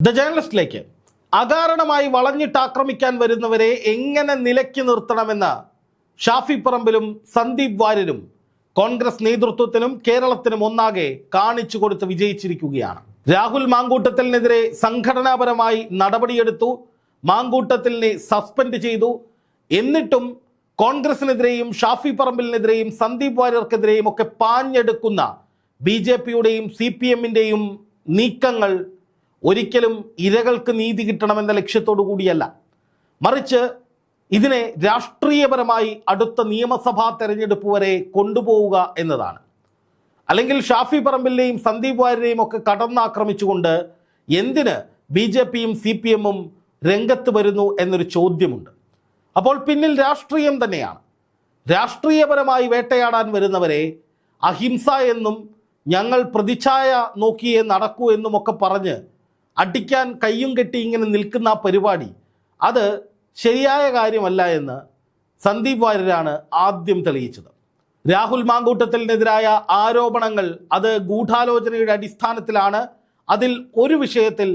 The ജേർണലിസ്റ്റിലേക്ക് അകാരണമായി വളഞ്ഞിട്ട് ആക്രമിക്കാൻ വരുന്നവരെ എങ്ങനെ നിലയ്ക്ക് നിർത്തണമെന്ന് ഷാഫി പറമ്പിലും സന്ദീപ് വാര്യരും കോൺഗ്രസ് നേതൃത്വത്തിനും കേരളത്തിനും ഒന്നാകെ കാണിച്ചു കൊടുത്ത് വിജയിച്ചിരിക്കുകയാണ്. രാഹുൽ മാങ്കൂട്ടത്തിനെതിരെ സംഘടനാപരമായി നടപടിയെടുത്തു. മാങ്കൂട്ടത്തിനെ സസ്പെൻഡ് ചെയ്തു. എന്നിട്ടും കോൺഗ്രസിനെതിരെയും ഷാഫി പറമ്പിലിനെതിരെയും സന്ദീപ് വാര്യർക്കെതിരെയും ഒക്കെ പാഞ്ഞെടുക്കുന്ന ബി ജെ പിയുടെയും സി പി എമ്മിന്റെയും നീക്കങ്ങൾ ഒരിക്കലും ഇരകൾക്ക് നീതി കിട്ടണമെന്ന ലക്ഷ്യത്തോടു കൂടിയല്ല. മറിച്ച് ഇതിനെ രാഷ്ട്രീയപരമായി അടുത്ത നിയമസഭാ തെരഞ്ഞെടുപ്പ് വരെ കൊണ്ടുപോവുക എന്നതാണ്. അല്ലെങ്കിൽ ഷാഫി പറമ്പിലെയും സന്ദീപ് വാര്യരെയും ഒക്കെ കടന്നാക്രമിച്ചുകൊണ്ട് എന്തിന് ബി ജെ പിയും സി പി എമ്മും രംഗത്ത് വരുന്നു എന്നൊരു ചോദ്യമുണ്ട്. അപ്പോൾ പിന്നിൽ രാഷ്ട്രീയം തന്നെയാണ്. രാഷ്ട്രീയപരമായി വേട്ടയാടാൻ വരുന്നവരെ അഹിംസ എന്നും ഞങ്ങൾ പ്രതിച്ഛായ നോക്കിയേ നടക്കൂ എന്നുമൊക്കെ പറഞ്ഞ് അടിക്കാൻ കയ്യും കെട്ടി ഇങ്ങനെ നിൽക്കുന്ന ആ പരിപാടി അത് ശരിയായ കാര്യമല്ല എന്ന് സന്ദീപ് വാര്യരാണ് ആദ്യം തെളിയിച്ചത്. രാഹുൽ മാങ്കൂട്ടത്തിനെതിരായ ആരോപണങ്ങൾ അത് ഗൂഢാലോചനയുടെ അടിസ്ഥാനത്തിലാണ്. അതിൽ ഒരു വിഷയത്തിൽ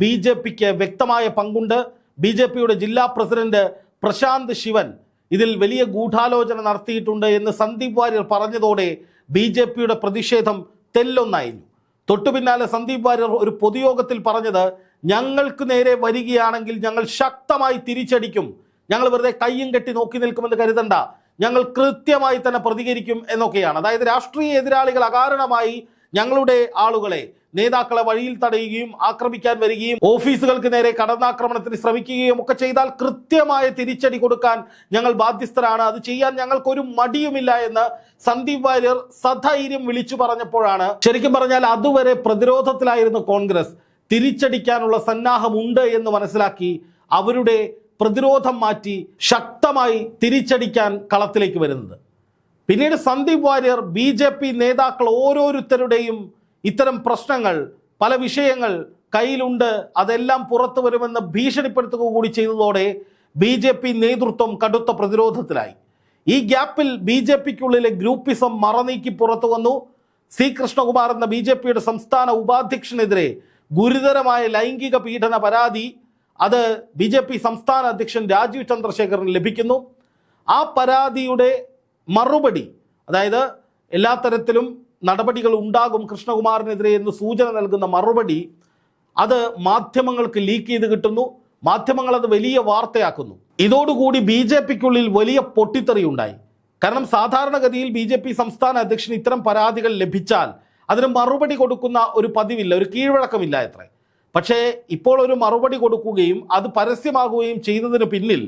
ബി ജെ പിക്ക് വ്യക്തമായ പങ്കുണ്ട്. ബി ജെ പിയുടെ ജില്ലാ പ്രസിഡന്റ് പ്രശാന്ത് ശിവൻ ഇതിൽ വലിയ ഗൂഢാലോചന നടത്തിയിട്ടുണ്ട് എന്ന് സന്ദീപ് വാര്യർ പറഞ്ഞതോടെ ബി ജെ പിയുടെ പ്രതിഷേധം തെല്ലൊന്നായിരുന്നു. തൊട്ടു പിന്നാലെ സന്ദീപ് വാര്യർ ഒരു പൊതുയോഗത്തിൽ പറഞ്ഞത് ഞങ്ങൾക്ക് നേരെ വരികയാണെങ്കിൽ ഞങ്ങൾ ശക്തമായി തിരിച്ചടിക്കും. ഞങ്ങൾ വെറുതെ കയ്യും കെട്ടി നോക്കി നിൽക്കുമെന്ന് കരുതണ്ട. ഞങ്ങൾ കൃത്യമായി തന്നെ പ്രതികരിക്കും എന്നൊക്കെയാണ്. അതായത് രാഷ്ട്രീയ എതിരാളികൾ അകാരണമായി ഞങ്ങളുടെ ആളുകളെ നേതാക്കളെ വഴിയിൽ തടയുകയും ആക്രമിക്കാൻ വരികയും ഓഫീസുകൾക്ക് നേരെ കടന്നാക്രമണത്തിന് ശ്രമിക്കുകയും ഒക്കെ ചെയ്താൽ കൃത്യമായ തിരിച്ചടി കൊടുക്കാൻ ഞങ്ങൾ ബാധ്യസ്ഥരാണ്. അത് ചെയ്യാൻ ഞങ്ങൾക്കൊരു മടിയുമില്ല എന്ന് സന്ദീപ് വാര്യർ സധൈര്യം വിളിച്ചു പറഞ്ഞപ്പോഴാണ്. ശരിക്കും പറഞ്ഞാൽ അതുവരെ പ്രതിരോധത്തിലായിരുന്നു കോൺഗ്രസ്. തിരിച്ചടിക്കാനുള്ള സന്നാഹമുണ്ട് എന്ന് മനസ്സിലാക്കി അവരുടെ പ്രതിരോധം മാറ്റി ശക്തമായി തിരിച്ചടിക്കാൻ കളത്തിലേക്ക് വരുന്നത്. പിന്നീട് സന്ദീപ് വാര്യർ ബി നേതാക്കൾ ഓരോരുത്തരുടെയും ഇത്തരം പ്രശ്നങ്ങൾ പല വിഷയങ്ങൾ കയ്യിലുണ്ട്. അതെല്ലാം പുറത്തു വരുമെന്ന് ഭീഷണിപ്പെടുത്തുക കൂടി ചെയ്തതോടെ ബി ജെ പി നേതൃത്വം കടുത്ത പ്രതിരോധത്തിലായി. ഈ ഗ്യാപ്പിൽ ബി ജെ പിക്കുള്ളിലെ ഗ്രൂപ്പിസം മറനീക്കി പുറത്തു വന്നു. സി കൃഷ്ണകുമാർ എന്ന ബി ജെ പിയുടെ സംസ്ഥാന ഉപാധ്യക്ഷനെതിരെ ഗുരുതരമായ ലൈംഗിക പീഡന പരാതി അത് ബി ജെ പി സംസ്ഥാന അധ്യക്ഷൻ രാജീവ് ചന്ദ്രശേഖറിന് ലഭിക്കുന്നു. ആ പരാതിയുടെ മറുപടി അതായത് എല്ലാ തരത്തിലും നടപടികൾ ഉണ്ടാകും കൃഷ്ണകുമാറിനെതിരെ എന്ന് സൂചന നൽകുന്ന മറുപടി അത് മാധ്യമങ്ങൾക്ക് ലീക്ക് ചെയ്ത് കിട്ടുന്നു. മാധ്യമങ്ങൾ അത് വലിയ വാർത്തയാക്കുന്നു. ഇതോടുകൂടി ബി ജെ പിക്കുള്ളിൽ വലിയ പൊട്ടിത്തെറി ഉണ്ടായി. കാരണം സാധാരണഗതിയിൽ ബി ജെ പി സംസ്ഥാന അധ്യക്ഷൻ ഇത്തരം പരാതികൾ ലഭിച്ചാൽ അതിന് മറുപടി കൊടുക്കുന്ന ഒരു പതിവില്ല ഒരു കീഴ്വഴക്കമില്ല എത്ര പക്ഷേ ഇപ്പോൾ ഒരു മറുപടി കൊടുക്കുകയും അത് പരസ്യമാകുകയും ചെയ്യുന്നതിന് പിന്നിൽ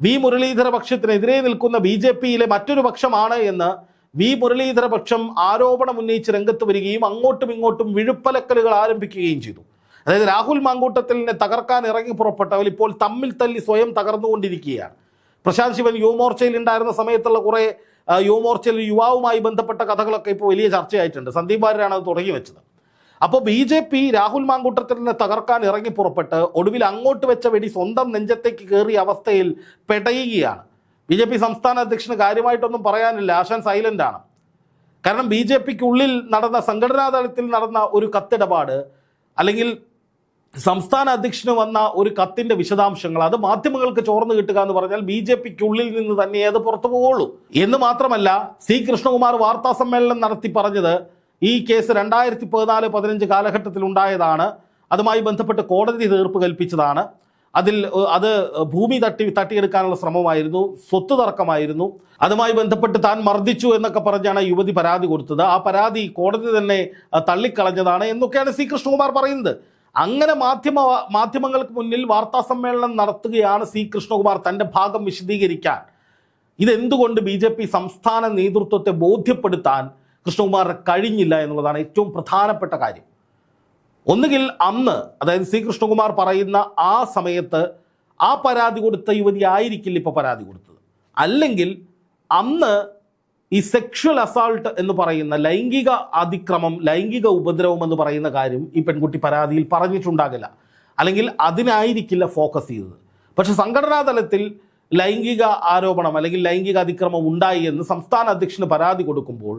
വി മുരളീധര പക്ഷത്തിനെതിരെ നിൽക്കുന്ന ബി ജെ പിയിലെ മറ്റൊരു പക്ഷമാണ് എന്ന് വി മുരളീധര പക്ഷം ആരോപണം ഉന്നയിച്ച് രംഗത്ത് വരികയും അങ്ങോട്ടും ഇങ്ങോട്ടും വിഴുപ്പലക്കലുകൾ ആരംഭിക്കുകയും ചെയ്തു. അതായത് രാഹുൽ മാങ്കൂട്ടത്തിലിനെ തകർക്കാൻ ഇറങ്ങി പുറപ്പെട്ടവർ ഇപ്പോൾ തമ്മിൽ തല്ലി സ്വയം തകർന്നുകൊണ്ടിരിക്കുകയാണ്. പ്രശാന്ത് ശിവൻ യുവമോർച്ചയിൽ ഉണ്ടായിരുന്ന സമയത്തുള്ള കുറേ യുവമോർച്ചയിൽ യുവാവുമായി ബന്ധപ്പെട്ട കഥകളൊക്കെ ഇപ്പോൾ വലിയ ചർച്ചയായിട്ടുണ്ട്. സന്ദീപ് വാര്യരാണ് അത് തുടങ്ങി വെച്ചത്. അപ്പോൾ ബി ജെ പി രാഹുൽ മാങ്കൂട്ടത്തിലിനെ തകർക്കാൻ ഇറങ്ങി പുറപ്പെട്ട് ഒടുവിൽ അങ്ങോട്ട് വെച്ച വെടി സ്വന്തം നെഞ്ചത്തേക്ക് കയറിയ അവസ്ഥയിൽ പെടയുകയാണ്. ബി ജെ പി സംസ്ഥാന അധ്യക്ഷന് കാര്യമായിട്ടൊന്നും പറയാനില്ല. ആശാൻ സൈലന്റ് ആണ്. കാരണം ബി ജെ പിക്ക് ഉള്ളിൽ നടന്ന സംഘടനാ തലത്തിൽ നടന്ന ഒരു കത്തിടപാട് അല്ലെങ്കിൽ സംസ്ഥാന അധ്യക്ഷന് വന്ന ഒരു കത്തിന്റെ വിശദാംശങ്ങൾ അത് മാധ്യമങ്ങൾക്ക് ചോർന്നു കിട്ടുക എന്ന് പറഞ്ഞാൽ ബി ജെ പിക്ക് ഉള്ളിൽ നിന്ന് തന്നെ അത് പുറത്തു പോവുള്ളൂ. എന്ന് മാത്രമല്ല സി കൃഷ്ണകുമാർ വാർത്താ സമ്മേളനം നടത്തി പറഞ്ഞത് ഈ കേസ് രണ്ടായിരത്തി പതിനാല് പതിനഞ്ച് കാലഘട്ടത്തിൽ ഉണ്ടായതാണ് അതുമായി ബന്ധപ്പെട്ട് കോടതി തീർപ്പ് കൽപ്പിച്ചതാണ്. അതിൽ അത് ഭൂമി തട്ടി തട്ടിയെടുക്കാനുള്ള ശ്രമമായിരുന്നു സ്വത്ത് തർക്കമായിരുന്നു. അതുമായി ബന്ധപ്പെട്ട് താൻ മർദ്ദിച്ചു എന്നൊക്കെ പറഞ്ഞാണ് യുവതി പരാതി കൊടുത്തത്. ആ പരാതി കോടതി തന്നെ തള്ളിക്കളഞ്ഞതാണ് എന്നൊക്കെയാണ് സി. കൃഷ്ണകുമാർ പറയുന്നത്. അങ്ങനെ മാധ്യമ മാധ്യമങ്ങൾക്ക് മുന്നിൽ വാർത്താ സമ്മേളനം നടത്തുകയാണ് സി. കൃഷ്ണകുമാർ തന്റെ ഭാഗം വിശദീകരിക്കാൻ. ഇതെന്തുകൊണ്ട് ബി. ജെ. പി സംസ്ഥാന നേതൃത്വത്തെ ബോധ്യപ്പെടുത്താൻ കൃഷ്ണകുമാർ കഴിഞ്ഞില്ല എന്നുള്ളതാണ് ഏറ്റവും പ്രധാനപ്പെട്ട കാര്യം. ഒന്നുകിൽ അന്ന് അതായത് സി കൃഷ്ണകുമാർ പറയുന്ന ആ സമയത്ത് ആ പരാതി കൊടുത്ത യുവതി ആയിരിക്കില്ല ഇപ്പോൾ പരാതി കൊടുത്തത്. അല്ലെങ്കിൽ അന്ന് ഈ സെക്ഷൽ അസാൾട്ട് എന്ന് പറയുന്ന ലൈംഗിക അതിക്രമം ലൈംഗിക ഉപദ്രവം എന്ന് പറയുന്ന കാര്യം ഈ പെൺകുട്ടി പരാതിയിൽ പറഞ്ഞിട്ടുണ്ടാകില്ല. അല്ലെങ്കിൽ അതിനായിരിക്കില്ല ഫോക്കസ് ചെയ്തത്. പക്ഷെ സംഘടനാ തലത്തിൽ ലൈംഗിക ആരോപണം അല്ലെങ്കിൽ ലൈംഗിക അതിക്രമം ഉണ്ടായി എന്ന് സംസ്ഥാന അധ്യക്ഷന് പരാതി കൊടുക്കുമ്പോൾ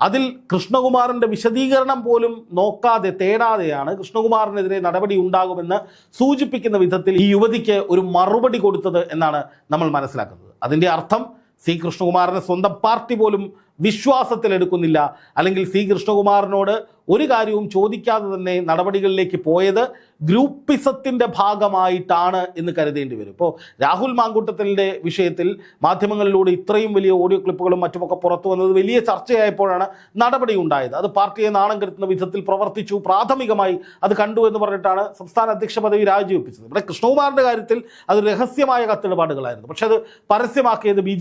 അതിൽ കൃഷ്ണകുമാറിന്റെ വിശദീകരണം പോലും നോക്കാതെ തേടാതെയാണ് കൃഷ്ണകുമാറിനെതിരെ നടപടി ഉണ്ടാകുമെന്ന് സൂചിപ്പിക്കുന്ന വിധത്തിൽ ഈ യുവതിക്ക് ഒരു മറുപടി കൊടുത്തത് എന്നാണ് നമ്മൾ മനസ്സിലാക്കുന്നത്. അതിന്റെ അർത്ഥം സി കൃഷ്ണകുമാറിനെ സ്വന്തം പാർട്ടി പോലും വിശ്വാസത്തിലെടുക്കുന്നില്ല. അല്ലെങ്കിൽ സി കൃഷ്ണകുമാറിനോട് ഒരു കാര്യവും ചോദിക്കാതെ തന്നെ നടപടികളിലേക്ക് പോയത് ഗ്രൂപ്പിസത്തിന്റെ ഭാഗമായിട്ടാണ് എന്ന് കരുതേണ്ടി വരും. ഇപ്പോൾ രാഹുൽ മാങ്കൂട്ടത്തിന്റെ വിഷയത്തിൽ മാധ്യമങ്ങളിലൂടെ ഇത്രയും വലിയ ഓഡിയോ ക്ലിപ്പുകളും മറ്റുമൊക്കെ പുറത്തു വന്നത് വലിയ ചർച്ചയായപ്പോഴാണ് നടപടി ഉണ്ടായത്. അത് പാർട്ടിയെ നാണം കെടുത്തുന്ന വിധത്തിൽ പ്രവർത്തിച്ചു. പ്രാഥമികമായി അത് കണ്ടു എന്ന് പറഞ്ഞിട്ടാണ് സംസ്ഥാന അധ്യക്ഷ പദവി രാജിവെപ്പിച്ചത്. ഇവിടെ കൃഷ്ണകുമാറിന്റെ കാര്യത്തിൽ അത് രഹസ്യമായ കത്തിടപാടുകളായിരുന്നു. പക്ഷേ അത് പരസ്യമാക്കിയത് ബി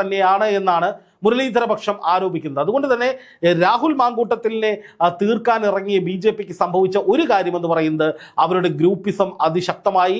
തന്നെയാണ് എന്നാണ് മുരളീധര പക്ഷം ആരോപിക്കുന്നത്. അതുകൊണ്ട് തന്നെ രാഹുൽ മാങ്കൂട്ടത്തിലിനെ തീർക്കാൻ ഇറങ്ങിയ ബി ജെ പിക്ക് സംഭവിച്ച ഒരു കാര്യമെന്ന് പറയുന്നത് അവരുടെ ഗ്രൂപ്പിസം അതിശക്തമായി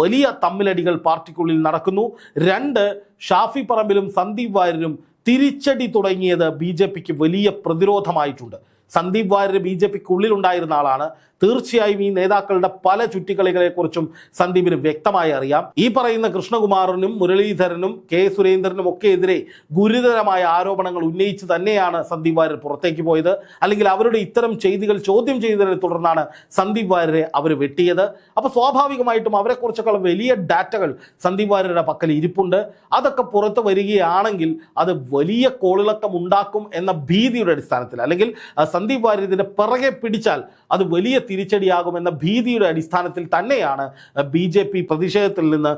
വലിയ തമ്മിലടികൾ പാർട്ടിക്കുള്ളിൽ നടക്കുന്നു. രണ്ട് ഷാഫി പറമ്പിലും സന്ദീപ് വാര്യരും തിരിച്ചടി തുടങ്ങിയത് ബി ജെ പിക്ക് വലിയ പ്രതിരോധമായിട്ടുണ്ട്. സന്ദീപ് വാര്യർ ബി ജെ പിക്ക് ഉള്ളിലുണ്ടായിരുന്ന ആളാണ്. തീർച്ചയായും ഈ നേതാക്കളുടെ പല ചുറ്റിക്കളികളെക്കുറിച്ചും സന്ദീപിന് വ്യക്തമായി അറിയാം. ഈ പറയുന്ന കൃഷ്ണകുമാറിനും മുരളീധരനും കെ സുരേന്ദ്രനും ഒക്കെ എതിരെ ഗുരുതരമായ ആരോപണങ്ങൾ ഉന്നയിച്ച് തന്നെയാണ് സന്ദീപ് വാര്യർ പുറത്തേക്ക് പോയത്. അല്ലെങ്കിൽ അവരുടെ ഇത്തരം ചെയ്തികൾ ചോദ്യം ചെയ്തതിനെ തുടർന്നാണ് സന്ദീപ് വാര്യരെ അവർ വെട്ടിയത്. അപ്പോൾ സ്വാഭാവികമായിട്ടും അവരെക്കുറിച്ചൊക്കെ വലിയ ഡാറ്റകൾ സന്ദീപ് വാര്യരുടെ പക്കൽ ഇരിപ്പുണ്ട്. അതൊക്കെ പുറത്ത് വരികയാണെങ്കിൽ അത് വലിയ കോളിളക്കം ഉണ്ടാക്കും എന്ന ഭീതിയുടെ അടിസ്ഥാനത്തിൽ അല്ലെങ്കിൽ സന്ദീപ് വാര്യർ പിറകെ പിടിച്ചാൽ അത് വലിയ തിരിച്ചടിയാകുമെന്ന ഭീതിയുടെ അടിസ്ഥാനത്തിൽ തന്നെയാണ് ബി ജെ പി പ്രതിഷേധത്തിൽ നിന്ന്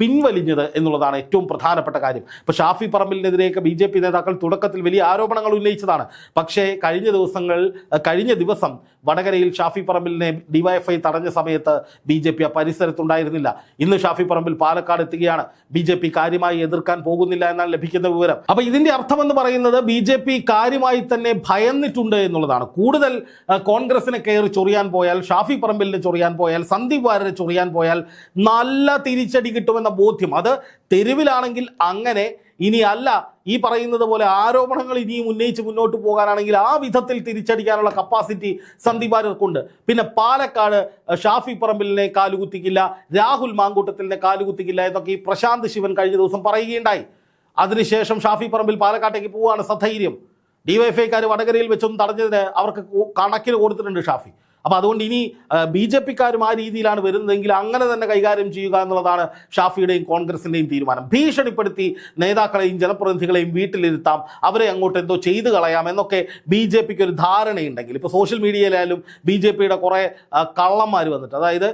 പിൻവലിഞ്ഞത് എന്നുള്ളതാണ് ഏറ്റവും പ്രധാനപ്പെട്ട കാര്യം. ഇപ്പോൾ ഷാഫി പറമ്പിലിനെതിരെയൊക്കെ ബി ജെ പി നേതാക്കൾ തുടക്കത്തിൽ വലിയ ആരോപണങ്ങൾ ഉന്നയിച്ചതാണ്. പക്ഷേ കഴിഞ്ഞ ദിവസങ്ങൾ കഴിഞ്ഞ ദിവസം വടകരയിൽ ഷാഫി പറമ്പിലിനെ ഡിവൈഎഫ്ഐ തടഞ്ഞ സമയത്ത് ബി ജെ പി ആ പരിസരത്തുണ്ടായിരുന്നില്ല. ഇന്ന് ഷാഫി പറമ്പിൽ പാലക്കാട് എത്തുകയാണ്. ബി ജെ പി കാര്യമായി എതിർക്കാൻ പോകുന്നില്ല എന്നാണ് ലഭിക്കുന്ന വിവരം. അപ്പോൾ ഇതിന്റെ അർത്ഥമെന്ന് പറയുന്നത് ബി ജെ പി കാര്യമായി തന്നെ ഭയന്നിട്ടുണ്ട് എന്നുള്ളതാണ്. കൂടുതൽ കോൺഗ്രസിനെ കയറി ചൊറിയാൻ പോയാൽ ഷാഫി പറമ്പലിന് ചൊറിയാൻ പോയാൽ സന്ദീപ് വാര്യരെ ചൊറിയാൻ പോയാൽ നല്ല തിരിച്ചടി കിട്ടുമെന്ന ബോധ്യം. അത് തെരുവിലാണെങ്കിൽ അങ്ങനെ ഇനി അല്ല ഈ പറയുന്നത് പോലെ ആരോപണങ്ങൾ ഇനിയും ഉന്നയിച്ച് മുന്നോട്ട് പോകാനാണെങ്കിൽ ആ വിധത്തിൽ തിരിച്ചടിക്കാനുള്ള കപ്പാസിറ്റി സന്ദീപ് വാര്യർക്കുണ്ട്. പിന്നെ പാലക്കാട് ഷാഫി പറമ്പിലിനെ കാലുകുത്തിക്കില്ല രാഹുൽ മാങ്കൂട്ടത്തിലിനെ കാലുകുത്തിക്കില്ല എന്നൊക്കെ ഈ പ്രശാന്ത് ശിവൻ കഴിഞ്ഞ ദിവസം പറയുകയുണ്ടായി. അതിനുശേഷം ഷാഫി പറമ്പിൽ പാലക്കാട്ടേക്ക് പോവുകയാണ് സധൈര്യം. ഡിവൈഎഫ്ഐക്കാർ വടകരയിൽ വെച്ചൊന്നും തടഞ്ഞതിന് അവർക്ക് കണക്കിന് കൊടുത്തിട്ടുണ്ട് ഷാഫി. അപ്പോൾ അതുകൊണ്ട് ഇനി ബി ജെ പിക്കാരും ആ രീതിയിലാണ് വരുന്നതെങ്കിൽ അങ്ങനെ തന്നെ കൈകാര്യം ചെയ്യുക എന്നുള്ളതാണ് ഷാഫിയുടെയും കോൺഗ്രസിന്റെയും തീരുമാനം. ഭീഷണിപ്പെടുത്തി നേതാക്കളെയും ജനപ്രതിനിധികളെയും വീട്ടിലിരുത്താം അവരെ അങ്ങോട്ട് എന്തോ ചെയ്തു കളയാം എന്നൊക്കെ ബി ജെ പിക്ക് ഒരു ധാരണയുണ്ടെങ്കിൽ. ഇപ്പോൾ സോഷ്യൽ മീഡിയയിലായാലും ബി ജെ പിയുടെ കുറേ കള്ളന്മാർ വന്നിട്ട് അതായത്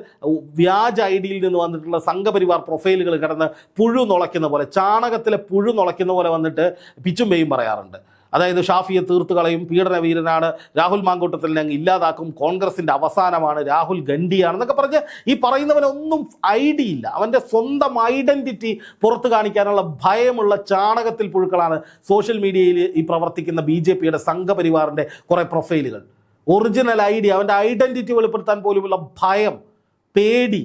വ്യാജ ഐ ഡിയിൽ നിന്ന് വന്നിട്ടുള്ള സംഘപരിവാർ പ്രൊഫൈലുകൾ കിടന്ന് പുഴു നുളയ്ക്കുന്ന പോലെ ചാണകത്തിലെ പുഴു നുളയ്ക്കുന്ന പോലെ വന്നിട്ട് പിച്ചും പറയാറുണ്ട്. അതായത് ഷാഫിയെ തീർത്ത് കളയും പീഡന വീരനാണ്. രാഹുൽ മാങ്കൂട്ടത്തിൽ അങ്ങ് ഇല്ലാതാക്കും. കോൺഗ്രസിന്റെ അവസാനമാണ് രാഹുൽ ഗണ്ഡിയാണെന്നൊക്കെ പറഞ്ഞ് ഈ പറയുന്നവനൊന്നും ഐഡിയ ഇല്ല. അവന്റെ സ്വന്തം ഐഡന്റിറ്റി പുറത്തു കാണിക്കാനുള്ള ഭയമുള്ള ചാണകത്തിൽ പുഴുക്കളാണ് സോഷ്യൽ മീഡിയയിൽ ഈ പ്രവർത്തിക്കുന്ന ബി ജെ പിയുടെ സംഘപരിവാറിന്റെ കുറേ പ്രൊഫൈലുകൾ. ഒറിജിനൽ ഐഡിയ അവന്റെ ഐഡന്റിറ്റി വെളിപ്പെടുത്താൻ പോലുമുള്ള ഭയം പേടി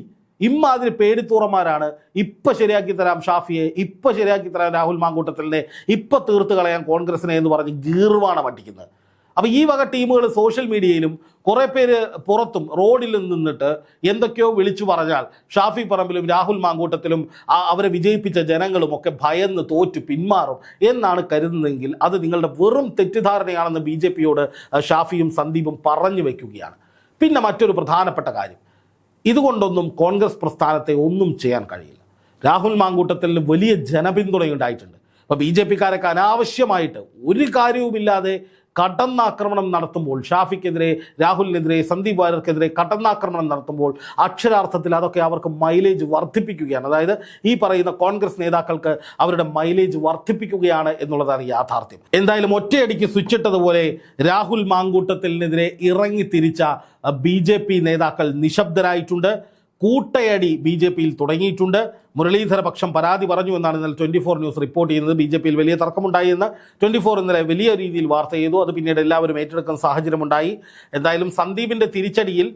ഇമ്മാതിരി പേടിത്തൂറന്മാരാണ്. ഇപ്പം ശരിയാക്കി തരാം ഷാഫിയെ ഇപ്പം ശരിയാക്കി തരാം രാഹുൽ മാങ്കൂട്ടത്തിലിനെ ഇപ്പം തീർത്ത് കളയാം കോൺഗ്രസിനെ എന്ന് പറഞ്ഞ് ഗീർവാണ് പഠിക്കുന്നത് അപ്പോൾ ഈ വക ടീമുകൾ സോഷ്യൽ മീഡിയയിലും കുറേ പേര് പുറത്തും റോഡിൽ നിന്നിട്ട് എന്തൊക്കെയോ വിളിച്ചു പറഞ്ഞാൽ ഷാഫി പറമ്പിലും രാഹുൽ മാങ്കൂട്ടത്തിലും അവരെ വിജയിപ്പിച്ച ജനങ്ങളും ഒക്കെ ഭയന്ന് തോറ്റു പിന്മാറും എന്നാണ് കരുതുന്നതെങ്കിൽ അത് നിങ്ങളുടെ വെറും തെറ്റിദ്ധാരണയാണെന്ന് ബി ഷാഫിയും സന്ദീപും പറഞ്ഞു വയ്ക്കുകയാണ് പിന്നെ മറ്റൊരു പ്രധാനപ്പെട്ട കാര്യം. ഇതുകൊണ്ടൊന്നും കോൺഗ്രസ് പ്രസ്ഥാനത്തെ ഒന്നും ചെയ്യാൻ കഴിയില്ല. രാഹുൽ മാങ്കൂട്ടത്തിന് വലിയ ജനപിന്തുണയുണ്ടായിട്ടുണ്ട്. അപ്പോൾ ബി ജെ പിക്കാരൊക്കെ അനാവശ്യമായിട്ട് ഒരു കാര്യവുമില്ലാതെ കടന്നാക്രമണം നടത്തുമ്പോൾ ഷാഫിക്കെതിരെ രാഹുലിനെതിരെ സന്ദീപ് വാര്യർക്കെതിരെ കടന്നാക്രമണം നടത്തുമ്പോൾ അക്ഷരാർത്ഥത്തിൽ അതൊക്കെ അവർക്ക് മൈലേജ് വർദ്ധിപ്പിക്കുകയാണ്. അതായത് ഈ പറയുന്ന കോൺഗ്രസ് നേതാക്കൾക്ക് അവരുടെ മൈലേജ് വർദ്ധിപ്പിക്കുകയാണ് എന്നുള്ളതാണ് യാഥാർത്ഥ്യം. എന്തായാലും ഒറ്റയടിക്ക് സ്വിച്ചിട്ടതുപോലെ രാഹുൽ മാങ്കൂട്ടത്തിനെതിരെ ഇറങ്ങി തിരിച്ച ബി നേതാക്കൾ നിശബ്ദരായിട്ടുണ്ട്. കൂട്ടയടി ബി ജെ പിയിൽ തുടങ്ങിയിട്ടുണ്ട്. മുരളീധര പക്ഷം പരാതി പറഞ്ഞു എന്നാണ് ഇന്നലെ ട്വന്റി ഫോർ ന്യൂസ് റിപ്പോർട്ട് ചെയ്യുന്നത്. ബി ജെ പിയിൽ വലിയ തർക്കമുണ്ടായി എന്ന് ട്വന്റി ഫോർ ഇന്നലെ വലിയ രീതിയിൽ വാർത്ത ചെയ്തു. അത് പിന്നീട് എല്ലാവരും ഏറ്റെടുക്കുന്ന സാഹചര്യമുണ്ടായി. എന്തായാലും സന്ദീപിന്റെ തിരിച്ചടിയിൽ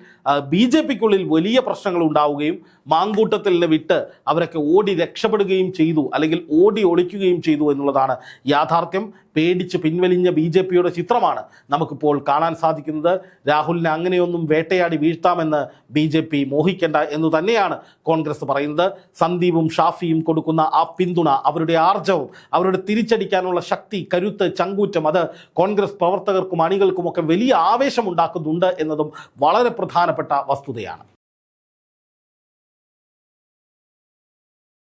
ബി ജെ പിക്കുള്ളിൽ വലിയ പ്രശ്നങ്ങൾ ഉണ്ടാവുകയും മാങ്കൂട്ടത്തിൽ വിട്ട് അവരൊക്കെ ഓടി രക്ഷപ്പെടുകയും ചെയ്തു അല്ലെങ്കിൽ ഓടി ഒളിക്കുകയും ചെയ്തു എന്നുള്ളതാണ് യാഥാർത്ഥ്യം. പേടിച്ച് പിൻവലിഞ്ഞ ബി ജെ പിയുടെ ചിത്രമാണ് നമുക്കിപ്പോൾ കാണാൻ സാധിക്കുന്നത്. രാഹുലിനെ അങ്ങനെയൊന്നും വേട്ടയാടി വീഴ്ത്താമെന്ന് ബി ജെ പി മോഹിക്കേണ്ട എന്ന് തന്നെയാണ് കോൺഗ്രസ് പറയുന്നത്. സന്ദീപ് സന്ദീപും ഷാഫിയും കൊടുക്കുന്ന ആ പിന്തുണ അവരുടെ ആർജവം അവരുടെ തിരിച്ചടിക്കാനുള്ള ശക്തി കരുത്ത് ചങ്കൂറ്റം അത് കോൺഗ്രസ് പ്രവർത്തകർക്കും അണികൾക്കുമൊക്കെ വലിയ ആവേശമുണ്ടാക്കുന്നുണ്ട് എന്നതും വളരെ പ്രധാനപ്പെട്ട വസ്തുതയാണ്.